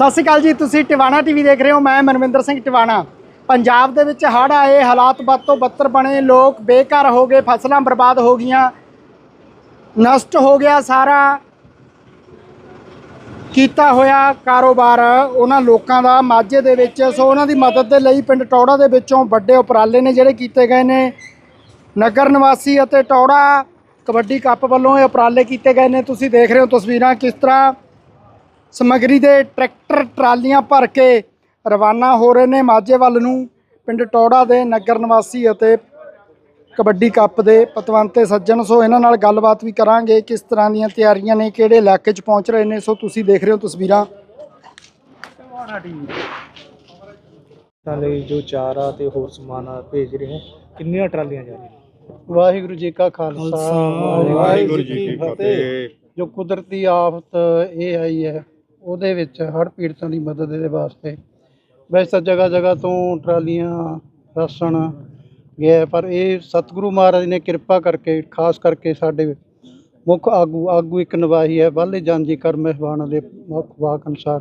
ਸਤਿ ਸ਼੍ਰੀ ਅਕਾਲ ਜੀ, ਤੁਸੀਂ ਟਿਵਾਣਾ ਟੀਵੀ ਦੇਖ ਰਹੇ ਹੋ, ਮੈਂ ਮਨਵਿੰਦਰ ਸਿੰਘ ਟਿਵਾਣਾ। ਪੰਜਾਬ ਦੇ ਵਿੱਚ ਹੜ੍ਹ ਆਏ, ਹਾਲਾਤ ਵੱਧ ਤੋਂ ਬੱਤਰ ਬਣੇ, ਲੋਕ ਬੇਘਰ ਹੋ ਗਏ, ਫਸਲਾਂ ਬਰਬਾਦ ਹੋ ਗਈਆਂ, ਨਸ਼ਟ ਹੋ ਗਿਆ ਸਾਰਾ, ਕੀਤਾ ਹੋਇਆ ਕਾਰੋਬਾਰ, ਉਹਨਾਂ ਲੋਕਾਂ ਦਾ ਮਾਝੇ ਦੇ ਵਿੱਚ, ਸੋ ਉਹਨਾਂ ਦੀ ਮਦਦ ਦੇ ਲਈ ਪਿੰਡ ਟੌੜਾ ਦੇ ਵਿੱਚੋਂ ਵੱਡੇ ਉਪਰਾਲੇ ਨੇ ਜਿਹੜੇ ਕੀਤੇ ਗਏ ਨੇ। ਨਗਰ ਨਿਵਾਸੀ ਅਤੇ ਟੌੜਾ ਕਬੱਡੀ ਕੱਪ ਵੱਲੋਂ ਇਹ ਉਪਰਾਲੇ ਕੀਤੇ ਗਏ ਨੇ। ਤੁਸੀਂ ਦੇਖ ਰਹੇ ਹੋ ਤਸਵੀਰਾਂ ਕਿਸ ਤਰ੍ਹਾਂ ਸਮੱਗਰੀ ਦੇ ਟਰੈਕਟਰ ਟਰਾਲੀਆਂ ਭਰ ਕੇ ਰਵਾਨਾ ਹੋ ਰਹੇ ਨੇ ਮਾਝੇ ਵੱਲ ਨੂੰ ਪਿੰਡ ਟੌੜਾ ਦੇ ਨਗਰ ਨਿਵਾਸੀ ਅਤੇ ਕਬੱਡੀ ਕੱਪ ਦੇ ਪਤਵੰਤੇ ਸੱਜਣ। ਸੋ ਇਹਨਾਂ ਨਾਲ ਗੱਲਬਾਤ ਵੀ ਕਰਾਂਗੇ ਕਿਸ ਤਰ੍ਹਾਂ ਦੀਆਂ ਤਿਆਰੀਆਂ ਨੇ ਕਿਹੜੇ ਇਲਾਕੇ 'ਚ ਪਹੁੰਚ ਰਹੇ ਨੇ ਸੋ ਤੁਸੀਂ ਦੇਖ ਰਹੇ ਹੋ ਤਸਵੀਰਾਂ। ਤਾਂ ਲਈ ਜੋ ਚਾਰਾ ਤੇ ਹੋਰ ਸਮਾਨ ਭੇਜ ਰਹੇ ਹੋ ਕਿੰਨੀਆਂ ਟਰਾਲੀਆਂ ਜਾ ਰਹੀਆਂ? ਵਾਹਿਗੁਰੂ ਜੀ ਕਾ ਖਾਲਸਾ ਵਾਹਿਗੁਰੂ ਜੀ ਕੀ ਫਤਿਹ। ਜੋ ਕੁਦਰਤੀ ਆਫਤ ਇਹ ਆਈ ਹੈ ਉਹਦੇ ਵਿੱਚ ਹੜ੍ਹ ਪੀੜਤਾਂ ਦੀ ਮਦਦ ਦੇ ਵਾਸਤੇ। ਵੈਸੇ ਤਾਂ ਜਗ੍ਹਾ ਜਗ੍ਹਾ ਤੋਂ ਟਰਾਲੀਆਂ, ਰਾਸ਼ਨ ਗਿਆ, ਪਰ ਇਹ ਸਤਿਗੁਰੂ ਮਹਾਰਾਜ ਨੇ ਕਿਰਪਾ ਕਰਕੇ, ਖਾਸ ਕਰਕੇ ਸਾਡੇ ਮੁੱਖ ਆਗੂ ਆਗੂ ਇੱਕ ਨਿਵਾਹੀ ਹੈ ਬਾਲੇ ਜਾਂਜੀ ਕਰ ਮਹਿਬਾਨ ਦੇ ਮੁੱਖ ਵਾਕ ਅਨੁਸਾਰ।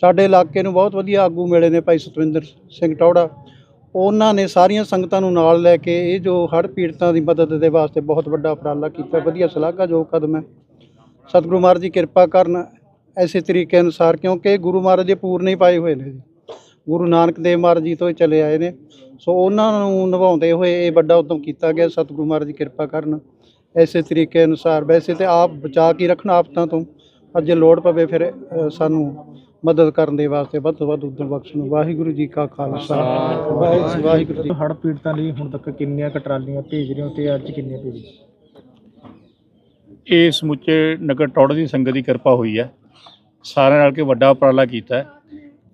ਸਾਡੇ ਇਲਾਕੇ ਨੂੰ ਬਹੁਤ ਵਧੀਆ ਆਗੂ ਮਿਲੇ ਨੇ ਭਾਈ ਸਤਵਿੰਦਰ ਸਿੰਘ ਟੌੜਾ। ਉਹਨਾਂ ਨੇ ਸਾਰੀਆਂ ਸੰਗਤਾਂ ਨੂੰ ਨਾਲ ਲੈ ਕੇ ਇਹ ਜੋ ਹੜ੍ਹ ਪੀੜਤਾਂ ਦੀ ਮਦਦ ਦੇ ਵਾਸਤੇ ਬਹੁਤ ਵੱਡਾ ਉਪਰਾਲਾ ਕੀਤਾ। ਵਧੀਆ ਸ਼ਲਾਘਾਯੋਗ ਕਦਮ ਹੈ। ਸਤਿਗੁਰੂ ਮਹਾਰਾਜ ਦੀ ਕਿਰਪਾ ਕਰਨ ਐਸੇ ਤਰੀਕੇ ਅਨੁਸਾਰ ਕਿਉਂਕਿ ਗੁਰੂ ਮਹਾਰਾਜ ਦੇ ਪੂਰਨੇ ਪਾਏ ਹੋਏ ਨੇ ਜੀ। ਗੁਰੂ ਨਾਨਕ ਦੇਵ ਮਹਾਰਾਜ ਜੀ ਤੋਂ ਹੀ ਚਲੇ ਆਏ ਨੇ। ਸੋ ਉਹਨਾਂ ਨੂੰ ਨਿਭਾਉਂਦੇ ਹੋਏ ਇਹ ਵੱਡਾ ਉਦਮ ਕੀਤਾ ਗਿਆ ਸਤਿਗੁਰੂ ਮਹਾਰਾਜ ਦੀ ਕਿਰਪਾ ਕਰਨ। ਐਸੇ ਤਰੀਕੇ ਅਨੁਸਾਰ ਵੈਸੇ ਤੇ ਆਪ ਬਚਾ ਕੇ ਰੱਖਣਾ ਆਫਤਾਂ ਤੋਂ ਅੱਜ ਜੇ ਲੋੜ ਪਵੇ ਫਿਰ ਸਾਨੂੰ ਮਦਦ ਕਰਨ ਦੇ ਵਾਸਤੇ ਵੱਧ ਤੋਂ ਵੱਧ ਉਦਮ ਬਖਸ਼ਣ ਵਾਹਿਗੁਰੂ ਜੀ ਕਾ ਖਾਲਸਾ। ਵਾਹਿਗੁਰੂ ਜੀ ਹੜ੍ਹ ਪੀੜਤਾਂ ਲਈ ਹੁਣ ਤੱਕ ਕਿੰਨੀਆਂ ਕੁ ਟਰਾਲੀਆਂ ਭੇਜ ਰਹੇ ਹੋ ਤੇ ਅੱਜ ਕਿੰਨੀਆਂ ਭੇਜੀ ਇਹ ਸਮੁੱਚੇ ਨਗਰ ਟੌੜਾ ਦੀ ਸੰਗਤ ਦੀ ਕਿਰਪਾ ਹੋਈ ਹੈ। ਸਾਰਿਆਂ ਨਾਲ ਕੇ ਵੱਡਾ ਉਪਰਾਲਾ ਕੀਤਾ ਹੈ।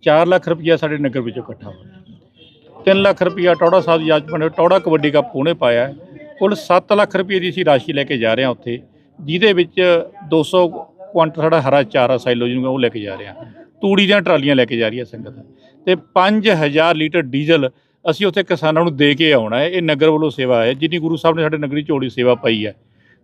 4 ਲੱਖ ਰੁਪਈਆ ਸਾਡੇ ਨਗਰ ਵਿੱਚੋਂ ਇਕੱਠਾ ਹੋਇਆ। 3 ਲੱਖ ਰੁਪਈਆ ਟੌੜਾ ਸਾਹਿਬ ਦੀ ਅੱਜ ਬਣੇ ਟੌੜਾ ਕਬੱਡੀ ਕੱਪ ਉਹਨੇ ਪਾਇਆ ਕੁੱਲ 7 ਲੱਖ ਰੁਪਏ ਦੀ ਅਸੀਂ ਰਾਸ਼ੀ ਲੈ ਕੇ ਜਾ ਰਹੇ ਹਾਂ ਉੱਥੇ, ਜਿਹਦੇ ਵਿੱਚ 200 ਕੁਆਂਟਲ ਸਾਡਾ ਹਰਾ ਚਾਰਾ ਸਾਈਲੋ ਜਿਹਨੂੰ ਉਹ ਲੈ ਕੇ ਜਾ ਰਹੇ ਹਾਂ। ਤੂੜੀ ਦੀਆਂ ਟਰਾਲੀਆਂ ਲੈ ਕੇ ਜਾ ਰਹੀ ਹੈ ਸੰਗਤ। ਤੇ 5000 ਲੀਟਰ ਡੀਜ਼ਲ ਅਸੀਂ ਉੱਥੇ ਕਿਸਾਨਾਂ ਨੂੰ ਦੇ ਕੇ ਆਉਣਾ ਹੈ। ਇਹ ਨਗਰ ਵੱਲੋਂ ਸੇਵਾ ਹੈ। ਜਿੰਨੀ ਗੁਰੂ ਸਾਹਿਬ ਨੇ ਸਾਡੇ ਨਗਰੀ ਝੋਲੀ ਸੇਵਾ ਪਾਈ ਹੈ।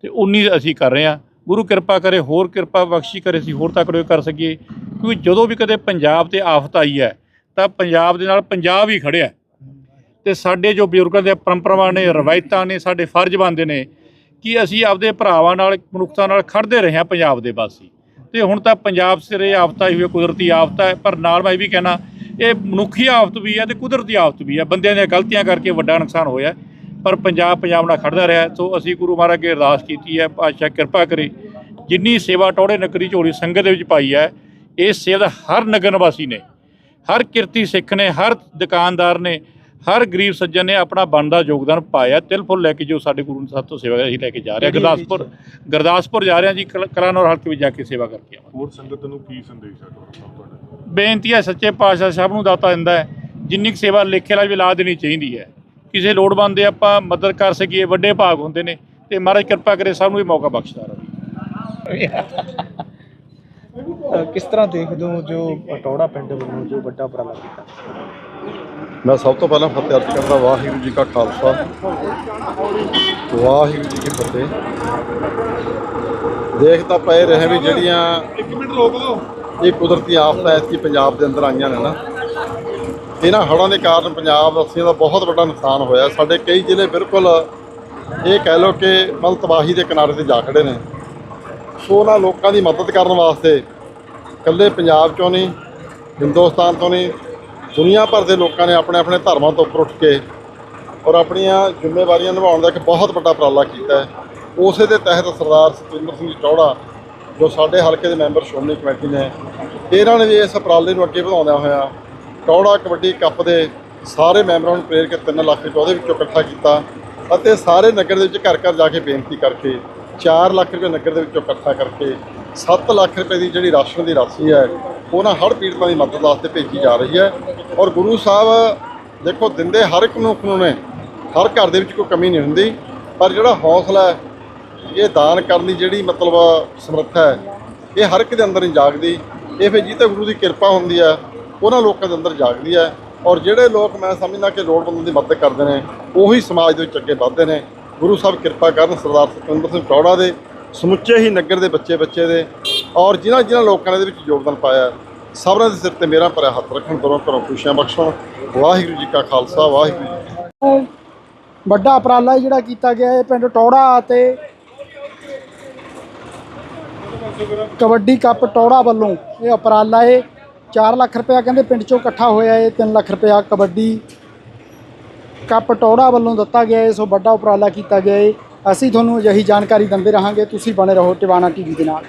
ਤੇ ਉਨੀ ਅਸੀਂ ਕਰ ਰਹੇ ਹਾਂ। ਗੁਰੂ ਕਿਰਪਾ ਕਰੇ, ਹੋਰ ਕਿਰਪਾ ਬਖਸ਼ੀ ਕਰੇ ਅਸੀਂ, ਹੋਰ ਤਕੜੇ ਕਰ ਸਕੀਏ। ਕਿਉਂਕਿ ਜਦੋਂ ਵੀ ਕਦੇ ਪੰਜਾਬ ਤੇ ਆਫਤ ਆਈ ਹੈ, ਤਾਂ ਪੰਜਾਬ ਦੇ ਨਾਲ ਪੰਜਾਬ ਹੀ ਖੜਿਆ ਹੈ। ਤੇ ਸਾਡੇ ਜੋ ਬਜ਼ੁਰਗਾਂ ਦੇ ਪਰੰਪਰਾਵਾਂ ਨੇ, ਰਵਾਇਤਾਂ ਨੇ, ਸਾਡੇ ਫਰਜ਼ ਬਣਦੇ ਨੇ ਕਿ ਅਸੀਂ ਆਪਦੇ ਭਰਾਵਾਂ ਨਾਲ, ਮਨੁੱਖਤਾ ਨਾਲ ਖੜਦੇ ਰਹੇ ਹਾਂ ਪੰਜਾਬ ਦੇ ਵਾਸੀ। ਤੇ ਹੁਣ ਤਾਂ ਪੰਜਾਬ ਸਿਰੇ ਆਫਤ ਆਈ ਹੋਈ ਕੁਦਰਤੀ ਆਫਤ ਹੈ, ਪਰ ਨਾਲ ਮੈਂ ਇਹ ਵੀ ਕਹਿਣਾ, ਇਹ ਮਨੁੱਖੀ ਆਫਤ ਵੀ ਹੈ ਤੇ ਕੁਦਰਤੀ ਆਫਤ ਵੀ ਹੈ। ਬੰਦਿਆਂ ਦੀਆਂ ਗਲਤੀਆਂ ਕਰਕੇ ਵੱਡਾ ਨੁਕਸਾਨ ਹੋਇਆ ਪਰ ਪੰਜਾਬ ਪੰਜਾਬ ਨਾਲ ਖੜਦਾ ਰਿਹਾ ਸੋ ਅਸੀਂ ਗੁਰੂ ਮਹਾਰਾਜ ਅੱਗੇ ਅਰਦਾਸ ਕੀਤੀ ਹੈ ਪਾਤਸ਼ਾਹ ਕਿਰਪਾ ਕਰੇ। ਜਿੰਨੀ ਸੇਵਾ ਟੋੜੇ ਨਗਰੀ ਝੋਲੀ ਸੰਗਤ ਦੇ ਵਿੱਚ ਪਾਈ ਹੈ ਇਸ ਸੇਵਾ ਦਾ ਹਰ ਨਗਰ ਨਿਵਾਸੀ ਨੇ ਹਰ ਕਿਰਤੀ ਸਿੱਖ ਨੇ ਹਰ ਦੁਕਾਨਦਾਰ ਨੇ ਹਰ ਗਰੀਬ ਸੱਜਣ ਨੇ ਆਪਣਾ ਬਣਦਾ ਯੋਗਦਾਨ ਪਾਇਆ। ਤਿਲ ਫੁੱਲ ਲੈ ਕੇ ਜੋ ਸਾਡੇ ਗੁਰੂ ਨੇ ਸਾਥੋਂ ਸੇਵਾ ਅਸੀਂ ਲੈ ਕੇ ਜਾ ਰਹੇ ਹਾਂ। ਗੁਰਦਾਸਪੁਰ ਗੁਰਦਾਸਪੁਰ ਜਾ ਰਹੇ ਹਾਂ ਜੀ ਕਲ- ਕਲਾਨੌਰ ਹਲਕੇ ਵਿੱਚ ਜਾ ਕੇ ਸੇਵਾ ਕਰਕੇ ਆਵਾਂਗੇ। ਹੋਰ ਸੰਗਤ ਨੂੰ ਕੀ ਸੰਦੇਸ਼ ਹੈ ਤੁਹਾਡਾ ਬੇਨਤੀ ਹੈ ਸੱਚੇ ਪਾਤਸ਼ਾਹ ਸਾਹਿਬ ਨੂੰ ਦਾਤਾ ਦਿੰਦਾ ਹੈ ਜਿੰਨੀ ਕੁ ਸੇਵਾ ਲੇਖੇ ਨਾਲ ਵੀ ਲਾ ਦੇਣੀ ਚਾਹੀਦੀ ਹੈ। ਕਿਸੇ ਲੋੜਵੰਦ ਦੇ ਆਪਾਂ ਮਦਦ ਕਰ ਸਕੀਏ ਵੱਡੇ ਭਾਗ ਹੁੰਦੇ ਨੇ ਤੇ ਮਹਾਰਾਜ ਕਿਰਪਾ ਕਰੇ ਸਭ ਨੂੰ ਇਹ ਮੌਕਾ ਬਖਸ਼ਦਾ ਰਹੇ। ਕਿਸ ਤਰ੍ਹਾਂ ਦੇਖਦੇ ਹੋ ਜੋ ਟੌੜਾ ਪਿੰਡ ਵੱਲੋਂ ਜੋ ਵੱਡਾ ਉਪਰਾਲਾ ਕੀਤਾ? ਮੈਂ ਸਭ ਤੋਂ ਪਹਿਲਾਂ ਫਤਿਹ ਅਰਜ਼ ਕਰਦਾ ਵਾਹਿਗੁਰੂ ਜੀ ਕਾ ਖਾਲਸਾ ਵਾਹਿਗੁਰੂ ਜੀ ਕੀ ਫਤਿਹ। ਦੇਖ ਤਾਂ ਪਏ ਰਹੇ ਵੀ ਜਿਹੜੀਆਂ ਇੱਕ ਮਿੰਟ ਰੋਕ ਲਓ ਇਹ ਕੁਦਰਤੀ ਆਫਤਾਂ ਐਤਕੀ ਪੰਜਾਬ ਦੇ ਅੰਦਰ ਆਈਆਂ ਨੇ ਨਾ। ਇਹਨਾਂ ਹੜ੍ਹਾਂ ਦੇ ਕਾਰਨ ਪੰਜਾਬ ਵਾਸੀਆਂ ਦਾ ਬਹੁਤ ਵੱਡਾ ਨੁਕਸਾਨ ਹੋਇਆ ਸਾਡੇ ਕਈ ਜ਼ਿਲ੍ਹੇ ਬਿਲਕੁਲ ਇਹ ਕਹਿ ਲਓ ਕਿ ਮਲ ਤਬਾਹੀ ਦੇ ਕਿਨਾਰੇ ਤੇ ਜਾ ਖੜੇ ਨੇ। ਸੋ ਉਹਨਾਂ ਲੋਕਾਂ ਦੀ ਮਦਦ ਕਰਨ ਵਾਸਤੇ ਇਕੱਲੇ ਪੰਜਾਬ ਚੋਂ ਨਹੀਂ, ਹਿੰਦੁਸਤਾਨ ਤੋਂ ਨਹੀਂ, ਦੁਨੀਆ ਭਰ ਦੇ ਲੋਕਾਂ ਨੇ ਆਪਣੇ ਆਪਣੇ ਧਰਮਾਂ ਤੋਂ ਉੱਪਰ ਉੱਠ ਕੇ ਔਰ ਆਪਣੀਆਂ ਜ਼ਿੰਮੇਵਾਰੀਆਂ ਨਿਭਾਉਣ ਦਾ ਇੱਕ ਬਹੁਤ ਵੱਡਾ ਉਪਰਾਲਾ ਕੀਤਾ ਹੈ। ਉਸੇ ਦੇ ਤਹਿਤ ਸਰਦਾਰ ਸਤਿੰਦਰ ਸਿੰਘ ਚੌੜਾ, ਜੋ ਸਾਡੇ ਹਲਕੇ ਦੇ ਮੈਂਬਰ ਸ਼੍ਰੋਮਣੀ ਕਮੇਟੀ ਨੇ, ਇਹਨਾਂ ਨੇ ਵੀ ਇਸ ਉਪਰਾਲੇ ਨੂੰ ਅੱਗੇ ਵਧਾਉਂਦਿਆਂ ਹੋਇਆ ਕੌੜਾ ਕਬੱਡੀ ਕੱਪ ਦੇ ਸਾਰੇ ਮੈਂਬਰਾਂ ਨੂੰ ਪ੍ਰੇਰ ਕੇ 3 ਲੱਖ ਰੁਪਏ ਉਹਦੇ ਵਿੱਚੋਂ ਇਕੱਠਾ ਕੀਤਾ ਅਤੇ ਸਾਰੇ ਨਗਰ ਦੇ ਵਿੱਚ ਘਰ ਘਰ ਜਾ ਕੇ ਬੇਨਤੀ ਕਰਕੇ 4 ਲੱਖ ਰੁਪਏ ਨਗਰ ਦੇ ਵਿੱਚੋਂ ਇਕੱਠਾ ਕਰਕੇ 7 ਲੱਖ ਰੁਪਏ ਦੀ ਜਿਹੜੀ ਰਾਸ਼ਨ ਦੀ ਰਾਸ਼ੀ ਹੈ, ਉਹਨਾਂ ਹੜ੍ਹ ਪੀੜਤਾਂ ਦੀ ਮਦਦ ਵਾਸਤੇ ਭੇਜੀ ਜਾ ਰਹੀ ਹੈ। ਔਰ ਗੁਰੂ ਸਾਹਿਬ, ਦੇਖੋ, ਦਿੰਦੇ ਹਰ ਇੱਕ ਨੂੰ ਨੇ, ਹਰ ਘਰ ਦੇ ਵਿੱਚ ਕੋਈ ਕਮੀ ਨਹੀਂ ਹੁੰਦੀ, ਪਰ ਜਿਹੜਾ ਹੌਸਲਾ ਹੈ, ਇਹ ਦਾਨ ਕਰਨ ਦੀ ਜਿਹੜੀ ਮਤਲਬ ਸਮਰੱਥਾ ਹੈ, ਇਹ ਹਰ ਇੱਕ ਦੇ ਅੰਦਰ ਨਹੀਂ ਜਾਗਦੀ। ਇਹ ਫਿਰ ਜੀ ਜਿੱਤੇ ਗੁਰੂ ਦੀ ਕਿਰਪਾ ਹੁੰਦੀ ਹੈ ਉਹਨਾਂ ਲੋਕਾਂ ਦੇ ਅੰਦਰ ਜਾਗਦੀ ਹੈ ਔਰ ਜਿਹੜੇ ਲੋਕ ਮੈਂ ਸਮਝਦਾ ਕਿ ਲੋੜਵੰਦਾਂ ਦੀ ਮਦਦ ਕਰਦੇ ਨੇ, ਉਹੀ ਸਮਾਜ ਦੇ ਵਿੱਚ ਅੱਗੇ ਵੱਧਦੇ ਨੇ। ਗੁਰੂ ਸਾਹਿਬ ਕਿਰਪਾ ਕਰਨ ਸਰਦਾਰ ਸਤਿੰਦਰ ਸਿੰਘ ਟੌੜਾ ਦੇ, ਸਮੁੱਚੇ ਹੀ ਨਗਰ ਦੇ ਬੱਚੇ ਬੱਚੇ ਦੇ ਔਰ ਜਿਨ੍ਹਾਂ ਜਿਨ੍ਹਾਂ ਲੋਕਾਂ ਨੇ ਇਹਦੇ ਵਿੱਚ ਯੋਗਦਾਨ ਪਾਇਆ ਸਭਨਾਂ ਦੇ ਸਿਰ ਤੇ ਮੇਰਾ ਭਰਿਆ ਹੱਥ ਰੱਖਣ, ਦੋਨੋਂ ਘਰੋਂ ਖੁਸ਼ੀਆਂ ਬਖਸ਼ਣ। ਵਾਹਿਗੁਰੂ ਜੀ ਕਾ ਖਾਲਸਾ, ਵਾਹਿਗੁਰੂ ਜੀ ਕੀ ਵੱਡਾ ਉਪਰਾਲਾ ਜਿਹੜਾ ਕੀਤਾ ਗਿਆ ਹੈ ਪਿੰਡ ਟੌੜਾ ਅਤੇ ਕਬੱਡੀ ਕੱਪ ਟੌੜਾ ਵੱਲੋਂ। ਇਹ ਉਪਰਾਲਾ ਹੈ 4 ਲੱਖ ਰੁਪਇਆ ਕਹਿੰਦੇ ਪਿੰਡ ਚੋਂ ਇਕੱਠਾ ਹੋਇਆ ਏ 3 ਲੱਖ ਰੁਪਇਆ ਕਬੱਡੀ ਕੱਪ ਟੌੜਾ ਵੱਲੋਂ ਦਿੱਤਾ ਗਿਆ ਹੈ ਸੋ ਵੱਡਾ ਉਪਰਾਲਾ ਕੀਤਾ ਗਿਆ ਏ ਅਸੀਂ ਤੁਹਾਨੂੰ ਅਜਿਹੀ ਜਾਣਕਾਰੀ ਦਿੰਦੇ ਰਹਾਂਗੇ, ਤੁਸੀਂ ਬਣੇ ਰਹੋ ਟਿਵਾਣਾ ਟੀਵੀ ਦੇ ਨਾਲ।